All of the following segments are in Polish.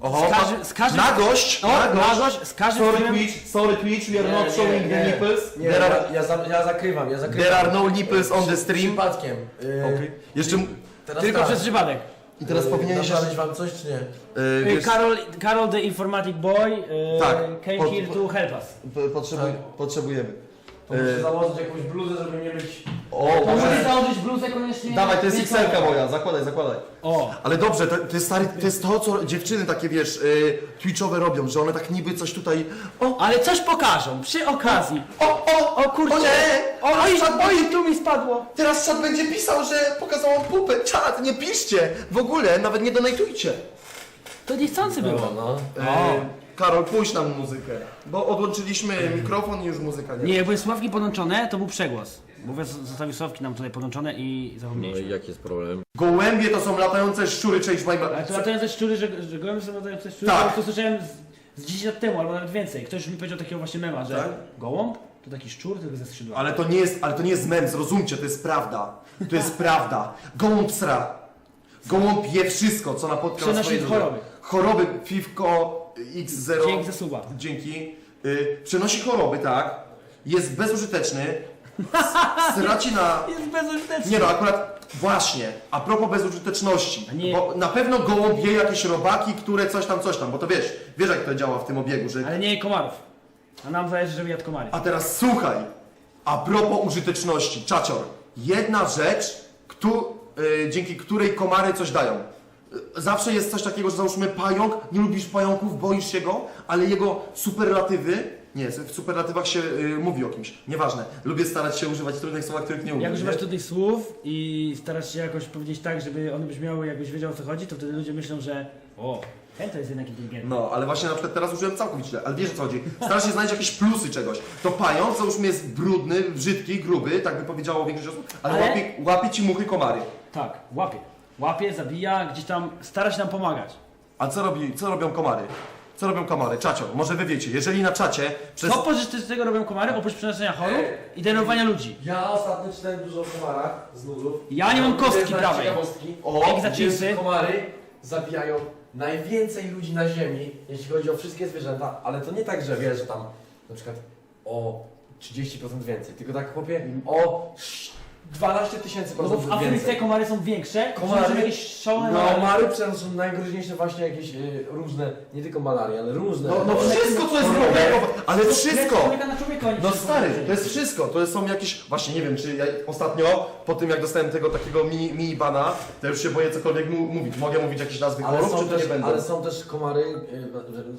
Oho, z każdym, z każdym, nagość, o, nagość. nagość, z każdym Sorry filmem, Twitch, sorry Twitch, we are Nie, not nie, showing the nie. nipples. Nie, There ja, are, ja, za, ja zakrywam, ja zakrywam. there are no nipples on the stream. Przypadkiem. Yy, Okej. Jeszcze, teraz tylko tak. przez przypadek. i teraz Yy, powinieneś... naprawić wam coś, czy nie? Yy, Y, wiesz, Karol, Karol the informatic boy y, Tak, came po- here to help us. p- potrzebuj, Tak. potrzebujemy. To muszę Yy, założyć jakąś bluzę, żeby nie być... O, To może- musisz założyć bluzę koniecznie. Dawaj, to jest wieczorem. XL-ka moja, zakładaj, zakładaj. O, Ale dobrze, to, to jest stary, to jest to, co dziewczyny takie, wiesz, yy, twitchowe robią, że one tak niby coś tutaj... O, ale coś pokażą, przy okazji. o, o, O kurczę, O nie! o, oj, oj, tu mi spadło. Teraz czat będzie pisał, że pokazałam pupę. Czat, nie piszcie! W ogóle, nawet nie donajtujcie. To niechcący było. No. E, Karol, puść nam muzykę. Bo odłączyliśmy mikrofon i już muzyka nie. Nie, jak były sławki podłączone, to był przegłos. Bo wiesz, zostawił sławki nam tutaj podłączone i No zapomnieliśmy. i jaki jest problem? Gołębie to są latające szczury, change my Ale to latające szczury, że, że gołem są latające szczury, Tak. tak. to słyszałem z, z 10 lat temu, albo nawet więcej. Ktoś mi powiedział takiego właśnie mema, że Tak? gołąb to taki szczur, tylko ze skrzydłami. Ale to nie jest, ale to nie jest mem, zrozumcie, to jest prawda. To jest prawda. Gołąb sra. Gołąb je wszystko, co napotka na Przenosi swojej drodze. choroby. Choroby, Fivko, X0. Dzięki za suba. Dzięki. Y, przenosi choroby, tak. Jest bezużyteczny. s- Sraci na Jest bezużyteczny. Nie no, akurat właśnie, a propos bezużyteczności, A nie- bo na pewno gołąb je jakieś robaki, które coś tam, coś tam, bo to wiesz, wiesz jak to działa w tym obiegu, że... Ale nie komarów. A nam zależy, żeby jadł komary. A teraz słuchaj, a propos użyteczności, czacior, jedna rzecz, któ, y, dzięki której komary coś dają. Zawsze jest coś takiego, że załóżmy pająk, nie lubisz pająków, boisz się go, ale jego superlatywy, nie, w superlatywach się y, mówi o kimś, nieważne, lubię starać się używać trudnych słów, których nie umiem. Jak nie? używasz tutaj słów i starasz się jakoś powiedzieć tak, żeby one brzmiały jakbyś wiedział o co chodzi, to wtedy ludzie myślą, że o, ten to jest jednak inteligentny. No, ale właśnie na przykład teraz użyłem całkowicie źle, ale wiesz o co chodzi. Starasz się znaleźć jakieś plusy czegoś. To pająk, załóżmy jest brudny, brzydki, gruby, tak by powiedziało większość osób, ale, Ale- Łapie, łapie ci muchy komary. Tak, łapie. Łapie, zabija, gdzieś tam stara się nam pomagać. A co, robi, co robią komary? Co robią komary? Czacio, może wy wiecie, jeżeli na czacie przez... Co pożytecznego robią komary oprócz przenoszenia chorób i denerwowania ludzi? Ja ostatnio czytałem dużo o komarach z nudów. Ja nie mam kostki prawej. ciekawostki. O, Jak za chipsy. Komary zabijają najwięcej ludzi na ziemi, jeśli chodzi o wszystkie zwierzęta, ale to nie tak, że wiesz, że tam na przykład o 30% więcej, tylko tak chłopie o 12 tysięcy No bo w procent Afryce więcej. komary są większe, Komary- komary jakieś szalone No, komary. komary przenoszą najgroźniejsze właśnie jakieś y, różne, nie tylko malaria, ale różne. No, no wszystko co jest chorobowe, ale wszystko! Człowieka na człowieka, oni No wszystko stary, to jest wszystko, to są jakieś, właśnie nie wiem, czy ja ostatnio, po tym jak dostałem tego takiego mini, mini bana, to już się boję cokolwiek mu- mówić. Mogę mówić jakieś nazwy Ale chorób, są, czy to nie też, będę? ale są też komary,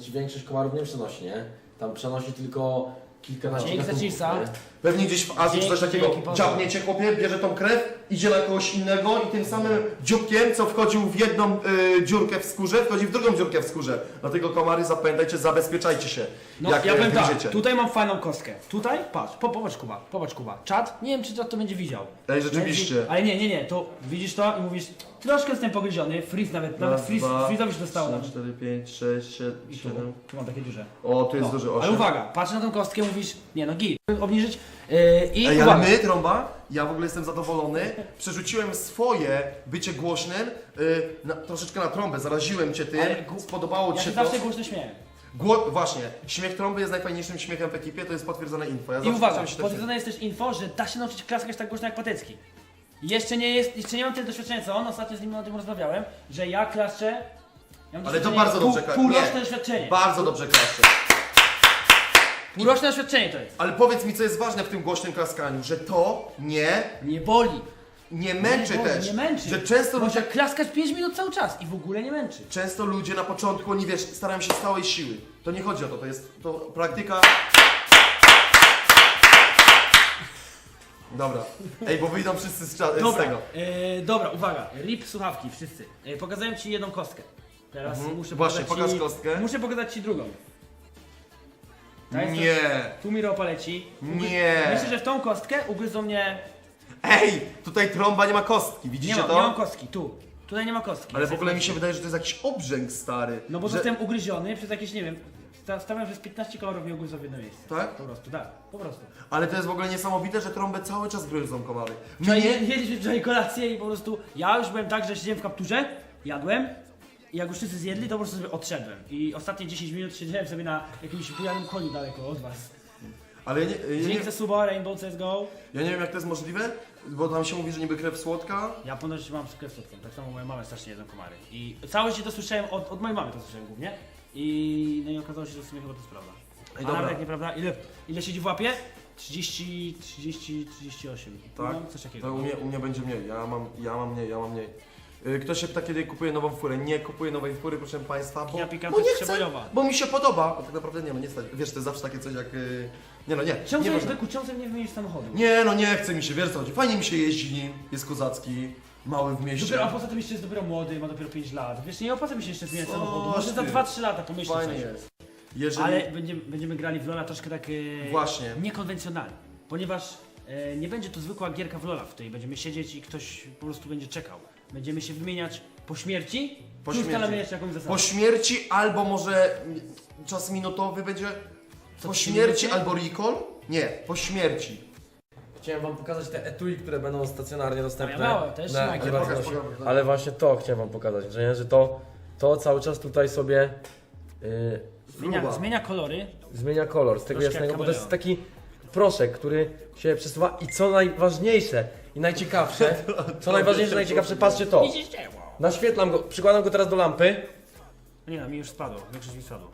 y, że większość komarów nie przenosi, nie? Tam przenosi tylko kilkanaście Dzięki za gatunków, chipsa. nie? Pewnie gdzieś w Azji czy coś takiego. dzięki. Dziabniecie chłopie, bierze tą krew, idzie na kogoś innego i tym samym dzióbkiem, co wchodził w jedną y, dziurkę w skórze, wchodzi w drugą dziurkę w skórze. Dlatego komary, zapamiętajcie, zabezpieczajcie się. No, jak ja e, powiem tak, tutaj mam fajną kostkę. Tutaj, patrz, po, popatrz Kuba, popatrz Kuba. Czat, nie wiem czy czat to będzie widział. Ej, rzeczywiście. Ale nie, nie, nie, to widzisz to i mówisz, troszkę jestem pogryziony, freeze nawet, nawet freeze, freeze'owi się dostało nam. 4, 5, 6, 7, I tu, 7. tu mam takie duże. O, tu jest No, duży Ale 8. uwaga, patrz na tą kostkę, mówisz, nie no git, obniżyć yy, i Ej, uwaga. ale my, trąba, ja w ogóle jestem zadowolony. Przerzuciłem swoje bycie głośnym y, na, troszeczkę na trąbę, zaraziłem cię tym, Ale gu- spodobało Ja ci się się to. zawsze głośno śmieję. Gło... Właśnie, śmiech trąby jest najfajniejszym śmiechem w ekipie, to jest potwierdzone info. Ja I zawsze uwaga, chciałem się potwierdzone jest też info, że da się nauczyć klaskać tak głośno jak Patecki. Jeszcze nie jest, jeszcze nie mam tyle doświadczenia co on, ostatnio z nim o tym rozmawiałem, że ja klaszczę... Ja mam Ale to doświadczenie- bardzo dobrze pół, kla- Półroczne nie. doświadczenie. Bardzo dobrze klaszczę. Półroczne doświadczenie to jest. Ale powiedz mi, co jest ważne w tym głośnym klaskaniu, że to nie, Nie boli. nie męczy nie boli, też. Nie męczy. Że często Można ludzie, klaskać 5 minut cały czas i w ogóle nie męczy. często ludzie na początku, oni wiesz, starają się z całej siły. To nie chodzi o to, to jest to praktyka. Dobra. Ej, bo wyjdą wszyscy z, cza- z Dobra, tego. e, dobra, uwaga. Rip słuchawki, wszyscy. E, pokazałem ci jedną kostkę. Teraz Mhm. muszę Właśnie, pokazać pokaż ci, kostkę. Muszę pokazać ci drugą. Ta jest Nie, Tu mi ropa leci. nie. Myślę, że w tą kostkę ugryzą mnie... Ej, tutaj trąba nie ma kostki, Nie widzicie ma, to? nie mam kostki, tu. Tutaj nie ma kostki. Ale w ogóle mi się wydaje, że to jest jakiś obrzęk stary. No bo że... zostałem ugryziony przez jakieś, nie wiem, sta- stawiam, że z 15 kolorów mnie ugryzą w jedno miejsce. Tak? Po prostu, tak, po prostu. Ale to jest w ogóle niesamowite, że trąbę cały czas gryzą komary. Wczoraj je- jedliśmy wczoraj kolację i po prostu ja już byłem tak, że siedziałem w kapturze, jadłem i jak już wszyscy zjedli, to po prostu sobie odszedłem. I ostatnie 10 minut siedziałem sobie na jakimś bujanym koniu daleko od was. Ale ja nie, ja, nie, Dzięki suba, Rainbow CSGO. ja nie wiem jak to jest możliwe, bo tam się mówi, że niby krew słodka. Ja ponoć mam krew słodką, tak samo moja mama strasznie jedzą komary. I całe życie to słyszałem, od, od mojej mamy to słyszałem głównie. I no i okazało się, że w sumie chyba to jest prawda. Ej, A dobra. nawet jak nieprawda, ile, ile siedzi w łapie? 30, 30, 38. Tak? No, coś takiego. To u mnie, u mnie będzie mniej, ja mam, ja mam mniej, ja mam mniej. Y, Ktoś się pyta, kiedy kupuję nową furę. Nie kupuję nowej fury, proszę Państwa, bo, Kinia bo pikantna nie chcę, przebojowa. bo mi się podoba. A tak naprawdę nie, no nie stać. Wiesz, to jest zawsze takie coś jak... y, Nie no, nie, sobie, można. Beku, nie wymienisz samochodu? Nie no, nie chce mi się, wiesz co chodzi. Fajnie mi się jeździ nim, jest kozacki, mały w mieście. Dopiero, a poza tym jeszcze jest dopiero młody, ma dopiero 5 lat. Wiesz, nie opłaca mi się jeszcze zmieniać samochodu. Może za ty. 2-3 lata pomyślę Fajnie coś. jest. Jeżeli... Ale będziemy, będziemy grali w Lola troszkę tak e, Właśnie. niekonwencjonalnie. Ponieważ e, nie będzie to zwykła gierka w Lola, w której będziemy siedzieć i ktoś po prostu będzie czekał. Będziemy się wymieniać po śmierci, Po plus śmierci. ustalamy jeszcze jakąś zasadę. Po śmierci albo może mm, czas minutowy będzie... Po trzy śmierci minuty? albo recall? Nie, po śmierci. Chciałem wam pokazać te etui, które będą stacjonarnie dostępne. A ja małe, też na prywatności. Pokaż, pokaż, Ale właśnie to chciałem wam pokazać, że, nie? że to, to cały czas tutaj sobie yy, Zmienia, zmienia kolory. zmienia kolor z tego Troszkę jasnego, bo to jest kameleon. taki proszek, który się przesuwa i co najważniejsze i najciekawsze, co najważniejsze, najciekawsze, patrzcie to. Naświetlam go, przykładam go teraz do lampy. Nie no, mi już spadło. Większość mi spadło.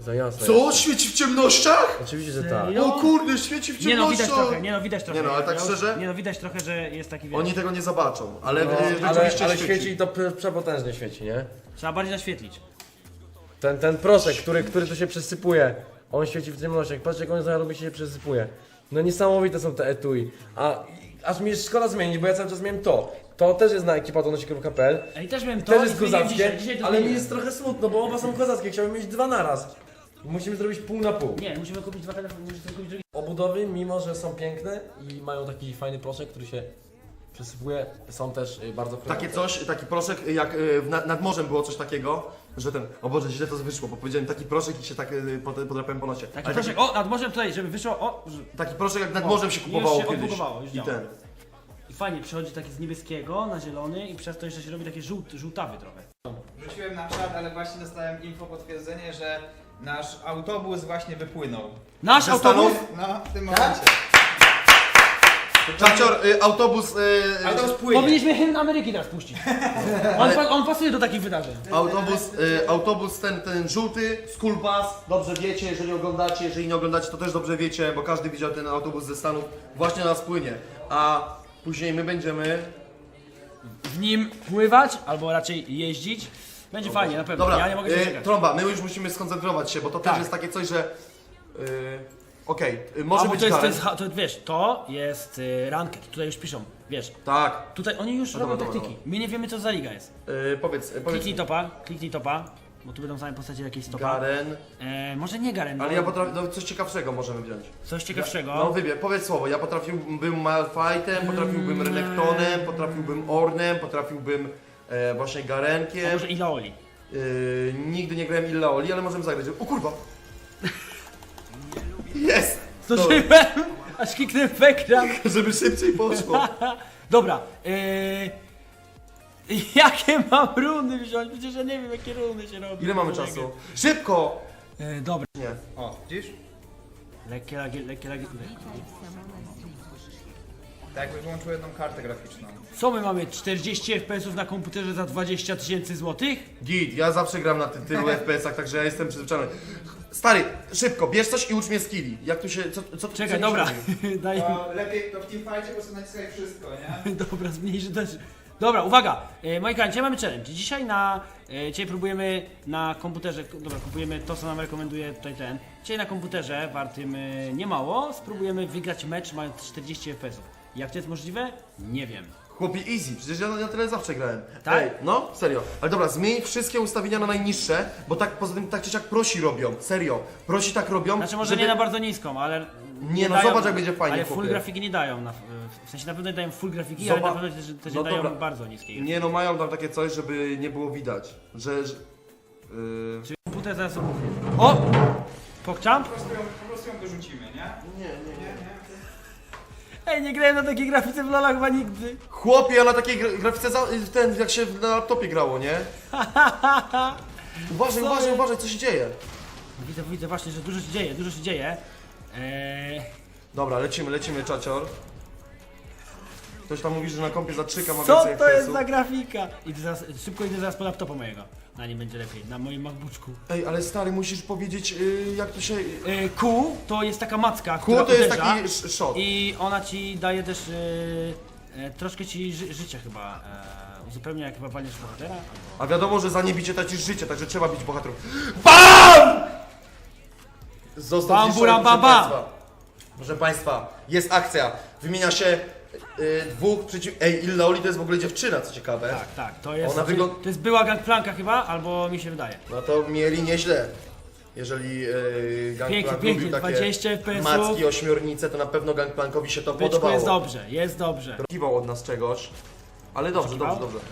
Za jasne. Co? Świeci w ciemnościach? Oczywiście, że tak. Serio? O kurde, świeci w Nie no, widać ciemnościach! trochę, nie no, widać trochę. Nie no, ale tak Ja- szczerze? Nie no, widać trochę, że jest taki wiesz, Oni tego nie zobaczą, ale No, ale, rzeczywiście ale świeci. i to p- przepotężnie świeci, nie? Trzeba bardziej naświetlić. Ten, ten proszek, który, który tu się przesypuje, on świeci w ciemnościach. Patrzcie, jak on za robi się przesypuje. No niesamowite są te etui. A aż mi jest szkoda zmienić, bo ja cały czas miałem to. To też jest na ekipadonosi.pl. Ej, też miałem to Też i jest zmieniłem kozackie, dzisiaj, dzisiaj to ale mi zmieniłem. jest trochę smutno, bo oba są kozackie. Chciałbym mieć dwa naraz. Musimy zrobić pół na pół. Nie, musimy kupić dwa telefony, musimy kupić drugi. Obudowy, mimo że są piękne i mają taki fajny proszek, który się przesypuje, są też y, bardzo Takie chronące. coś, taki proszek, jak y, w na- nad morzem było coś takiego, że ten, o Boże, źle to wyszło, bo powiedziałem taki proszek i się tak y, pod- podrapałem po nosie. Taki Ale proszek, o, nad morzem tutaj, żeby wyszło, o, że- taki proszek jak nad O, morzem się już kupowało się kiedyś. już I działa. ten. i fajnie, przechodzi taki z niebieskiego na zielony i przez to jeszcze się robi takie żółt, żółtawy trochę. Rzuciłem na czat, ale właśnie dostałem info, potwierdzenie, że nasz autobus właśnie wypłynął. Nasz Ze autobus, Stanów? No, w tym momencie. Czacior, y, autobus, y, Autobus płynie. powinniśmy hymn Ameryki teraz puścić. On, pa, on pasuje do takich wydarzeń. autobus, y, autobus ten, ten żółty, school bus, dobrze wiecie, jeżeli oglądacie, jeżeli nie oglądacie, to też dobrze wiecie, bo każdy widział ten autobus ze Stanów, właśnie na nas płynie. A później my będziemy W nim pływać, albo raczej jeździć. Będzie fajnie, na pewno. Dobra, ja nie mogę się y, trąba, my już musimy skoncentrować się, bo to też Tak. jest takie coś, że... Y, Okej, y, może A, bo być to jest, to jest, ha- to, wiesz, to jest y, ranked, tutaj już piszą, wiesz. Tak, Tutaj oni już No robią dobra, dobra, taktyki. My nie wiemy co za liga jest. y, powiedz, y, powiedz Kliknij topa, kliknij topa, bo tu będą same postacie jakieś stopa. Garen, E, może nie Garen, ale ja potrafię, no, coś ciekawszego możemy wziąć. coś ciekawszego. No wybierz, powiedz słowo, ja potrafiłbym Malfightem, potrafiłbym Mm. Renektonem, potrafiłbym Ornem, potrafiłbym e, właśnie A Garenkiem. może Ilaoli. Y, nigdy nie grałem Illaoli, ale możemy zagrać. O kurwa! Jest! Zdążyłem, aż kliknę w ekran. Żeby szybciej poszło. Dobra, yy, jakie mam runy wziąć? Przecież ja nie wiem jakie runy się robi. Ile mamy czasu? Szybko! Yy, dobra. Nie. O, widzisz? Lekkie lagie, lekkie lagie. Tak jakby wyłączył jedną kartę graficzną. Co my mamy? 40 FPS-ów na komputerze za 20 tysięcy złotych? Git, ja zawsze gram na ty tylu FPS-ach, także ja jestem przyzwyczajony. Stary, szybko, bierz coś i ucz mnie skilli. Jak tu się. Co, co, co Czekaj, mi dobra. Daj To lepiej to w teamfightie po prostu naciskaj wszystko, nie? Dobra, zmniejszy też. Dobra, uwaga! E, moi kochani, dzisiaj mamy challenge. Dzisiaj na. E, dzisiaj próbujemy na komputerze. Dobra, kupujemy to, co nam rekomenduje tutaj ten. Dzisiaj na komputerze, wartym e, niemało, spróbujemy wygrać mecz mając 40 FPS. Jak to jest możliwe? Nie wiem. Chłopie, easy, przecież ja na tyle zawsze grałem. Tak? Ej, no, serio. Ale dobra, zmień wszystkie ustawienia na najniższe, bo tak poza tym tak czy siak prosi robią. Serio. Prosi tak robią. Znaczy, może żeby... nie na bardzo niską, ale. Nie, no zobacz, jak będzie fajnie, Ale full chłopie. grafiki nie dają. Na, w sensie na pewno nie dają full grafiki, Zobacz- ale na pewno też, też no nie dają dobra. bardzo niskiej. Nie no, mają tam takie coś, żeby nie było widać, że... że yy... Czyli komputer zaraz. O! Pokczam? Po prostu ją, po prostu ją wyrzucimy, nie? Nie, nie, Nie, nie. Ej, nie grałem na takiej grafice w Lola chyba nigdy. Chłopie, ja na takiej gra- grafice, za, ten, jak się na laptopie grało, nie? Uważaj, Sorry. uważaj, uważaj, co się dzieje. Widzę, widzę właśnie, że dużo się dzieje, dużo się dzieje. Eee, Dobra, lecimy, lecimy, czacior. Ktoś tam mówi, że na kompie zatrzyka ma co więcej to jest FPS-ów. za grafika? Idę zaraz, szybko idę zaraz po laptopa mojego. Na nim będzie lepiej, na moim MacBooku. Ej, ale stary, musisz powiedzieć, y, jak to się... Eee, Q to jest taka macka, Kół która to jest uderza taki sz- shot. I ona ci daje też e, troszkę ci ży, życia chyba. E, uzupełnia jak chyba walniesz bohatera. A wiadomo, że za nie bicie tracisz życie, także trzeba bić bohaterów. BAM! Został Bam, bura, proszę. Państwa. Proszę Państwa, jest akcja. Wymienia się y, dwóch przeciw... Ej, Illoli to jest w ogóle dziewczyna, co ciekawe. Tak, tak, to jest. Ona czyli wygląda- To jest była gangplanka chyba, albo mi się wydaje. No to mieli nieźle. Jeżeli yy, Gangplank pięknie, lubił takie 20 FPS-ów. macki, ośmiornice, to na pewno Gangplankowi się to Byczku podobało. jest dobrze, jest dobrze. Oczekiwał od nas czegoś, ale dobrze, Oczekiwał? dobrze, dobrze.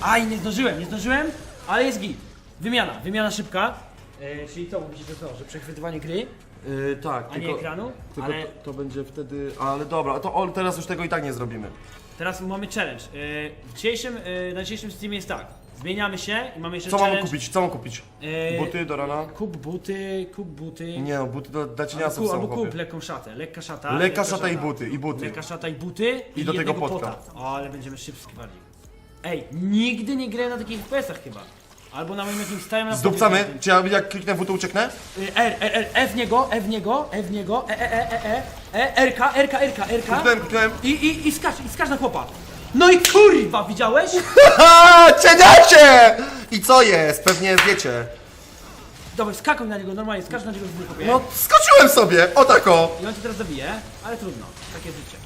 Aj, nie zdążyłem, nie zdążyłem, ale jest git. Wymiana, wymiana szybka. E, czyli co, mówicie, że co, że przechwytywanie gry, Yy, tak, a nie ekranu, tylko ale to, to będzie wtedy... Ale dobra, to o, teraz już tego i tak nie zrobimy. teraz mamy challenge. E, w dzisiejszym, e, na dzisiejszym streamie jest tak, zmieniamy się i mamy jeszcze Co challenge. mamy kupić? Co mam kupić? E, Buty do rana? Kup buty, kup buty. Nie no, buty do dacie albo kup, są albo kup chłopie. lekką szatę, lekka szata. Lekka szata i buty, i buty. Lekka szata i buty I do tego jednego potka. pota. O, ale będziemy szybki bardziej. Ej, nigdy nie grałem na takich FPS-ach chyba. Albo na moim jakimś starym Zdupcamy? Czy ja jak kliknę w to ucieknę? Y, R, R, R, F w niego, F w niego, F w niego, E, E, E, E, E, E, RK, RK, RK, RK. Kliknąłem, kliknąłem. I, i, i skacz, i skacz na chłopa. No i kurwa, widziałeś? Haha, cieniacie! I co jest? Pewnie wiecie. Dawaj, skakuj na niego, normalnie, skacz na niego z chłopie. No, skoczyłem sobie, o tako. I on cię teraz zabije, ale trudno, takie życie.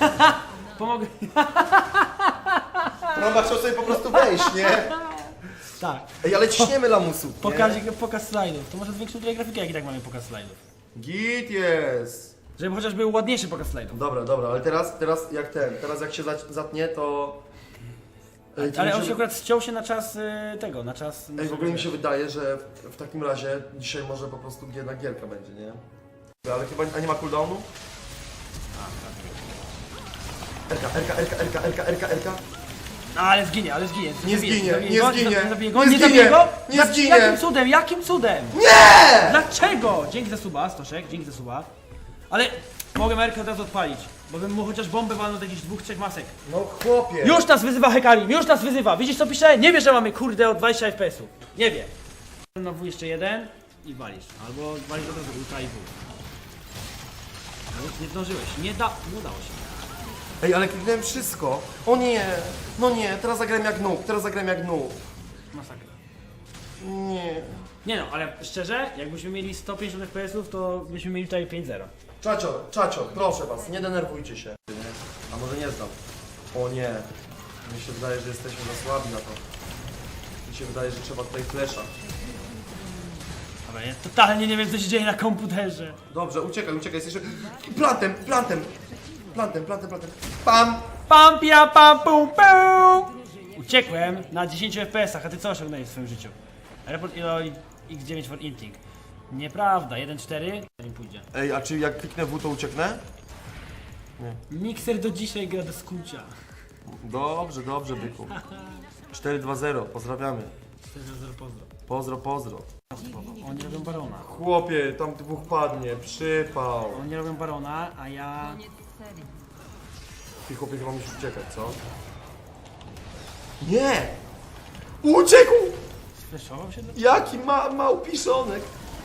Pomogę. Trąba chciał sobie po prostu wejść, nie? Tak. Ej, ale ciśniemy lamusów, nie? Pokaż, pokaz slajdów. To może zwiększymy tutaj grafikę, jak i tak mamy pokaz slajdów. Git jest. Żeby chociaż był ładniejszy pokaz slajdów. Dobra, dobra, ale teraz, teraz jak ten, teraz jak się za- zatnie, to... Ej, to Ale on musimy- się akurat ściął się na czas y, tego, na czas... Ej, w ogóle mi się wydaje, że w, w takim razie dzisiaj może po prostu jedna gierka będzie, nie? Ale chyba, a nie ma cooldownu? Erka, erka, erka, erka, erka, erka, erka. No, ale zginie, ale zginie. Nie zginie, nie go, zginie, Nie zabije go, nie nie zginie, zabije go? nie Jak- zginie. Jakim cudem, jakim cudem? Nie! Dlaczego? Dzięki za suba, Stoszek, dzięki za suba. Ale mogę Merkę od razu odpalić, bo bym mu chociaż bombę walnął do jakichś dwóch, trzech masek. No chłopie. Już nas wyzywa Hekarim, już nas wyzywa. Widzisz co pisze? Nie wie, że mamy kurde o 20 FPS-ów. Nie wie. Na W jeszcze jeden i walisz. Albo walisz od razu ultra i W. No, nie zdążyłeś, nie da, nie udało się. Ej, ale kliknąłem wszystko. O nie, no nie, teraz zagram jak nóg, teraz zagram jak nóg. Masakra. Nie. Nie no, ale szczerze, jakbyśmy mieli 150 FPS-ów, to byśmy mieli tutaj 5-0. Czacio, czacio, proszę was, nie denerwujcie się. A może nie znam. O nie. Mi się wydaje, że jesteśmy za słabi na to. Mi się wydaje, że trzeba tutaj flesza. Dobra, ja totalnie nie wiem co się dzieje na komputerze. Dobrze, uciekaj, uciekaj, jest jeszcze... Plantem, plantem! Plantem, plantem, plantem. Pam! Pam, pia, pam, pum, pum. Uciekłem na 10 FPS-ach, a ty co osiągnąłeś w swoim życiu? Report Elo X9 for Inting. Nieprawda, 1.4 nie pójdzie. Ej, a czy jak kliknę W, to ucieknę? Mikser do dzisiaj gra do skucia. Dobrze, dobrze, byku. 4-2-0, pozdrawiamy. 4-0 pozdro. Pozdro, pozdro. Oni robią barona. Chłopie, tam dwóch padnie, przypał. Oni robią barona, a ja... Ty chłopie chyba musisz uciekać, co? Nie! Uciekł! Fleszował się. Jaki ma, małpiszonek!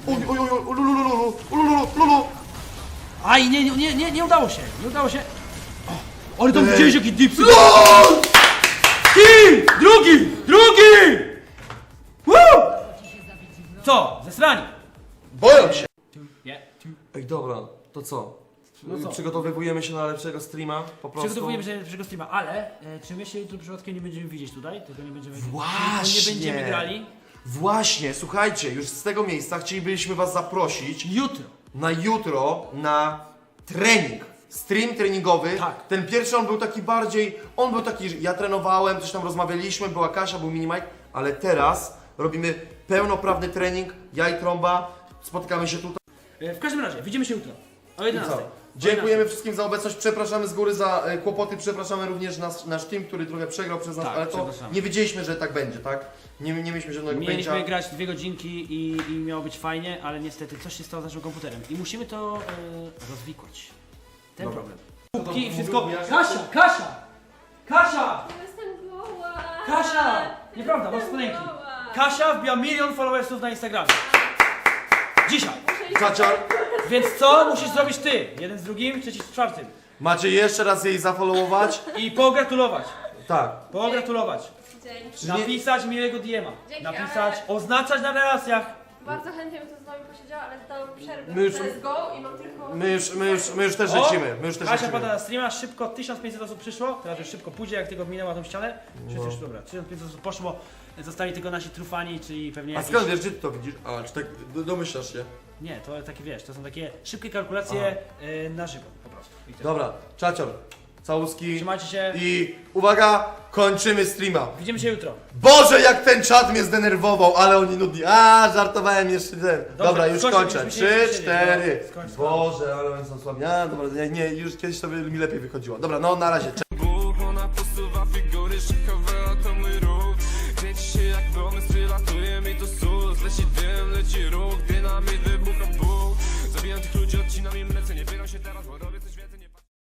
Oj, oj, oj, oj, ulululu, ulululu, lulu! Aj, nie, nie, nie, nie, nie udało się, nie udało się. O, ale tam Ej. widziałeś jaki dipsy? Kill! Drugi! Drugi! Woo! Co? Zesrani? Boją się! Ej, dobra, to co? No co? Przygotowujemy się na lepszego streama, po prostu. Przygotowujemy się do pierwszego streama, ale e, czy my się jutro przypadkiem nie będziemy widzieć tutaj? Tylko nie będziemy Właśnie. Nie będziemy grali? Właśnie, słuchajcie, już z tego miejsca chcielibyśmy was zaprosić Jutro. na jutro na trening. Stream treningowy. Tak. Ten pierwszy on był taki bardziej, on był taki, że ja trenowałem, coś tam rozmawialiśmy, była Kasia, był mini Mike, ale teraz robimy pełnoprawny trening, ja i Trąba, spotykamy się tutaj. E, W każdym razie, widzimy się jutro. O I 11. co? Dziękujemy wszystkim za obecność, przepraszamy z góry za e, kłopoty, przepraszamy również nas, nasz team, który trochę przegrał przez nas, Tak, ale to przepraszamy. nie wiedzieliśmy, że tak będzie, tak? Nie, nie mieliśmy żadnego Mieliśmy pojęcia. grać dwie godzinki i, i miało być fajnie, ale niestety coś się stało z naszym komputerem. I musimy to e, rozwikłać. Ten Dobra. problem. Kubki i mówił wszystko. Kasia! Kasia! Kasia! Jestem goła! Kasia! Nieprawda, masz spodenki. Kasia wbiła milion followersów na Instagramie. Dzisiaj. Czacior, Więc co musisz zrobić ty? Jeden z drugim, trzeci z czwartym. macie jeszcze raz jej zafollowować? I pogratulować. Tak. Pogratulować. Dzień. Nie, Napisać miłego DM-a. Dzięki, Napisać, ale- oznaczać na relacjach. Bardzo chętnie bym tu z wami posiedziała, ale zdałam przerwę. My już- Let's go i mam tylko... my, już, my, już, my już też O! lecimy, my już też Kasia lecimy. pada na streama, szybko 1500 osób przyszło, teraz już szybko pójdzie, jak tylko minęła tą ścianę. Wszyscy No. już dobra, 1500 osób poszło, zostali tylko nasi trufani, czyli pewnie A jakieś... skąd wiesz, gdzie ty to widzisz? A, czy tak do- domyślasz się? Nie, to takie wiesz, to są takie szybkie kalkulacje y, na żywo po prostu. I tyle. Dobra, czacior, całuski Trzymajcie się, i uwaga, kończymy streama. widzimy się jutro. Boże, jak ten czat mnie zdenerwował, ale oni nudni. A, żartowałem jeszcze ten. Dobra, już kończę. Trzy, cztery. Skończ. Boże, ale oni są słabi. A, dobra, nie, nie, już kiedyś to by mi lepiej wychodziło. Dobra, no na razie. Cześć.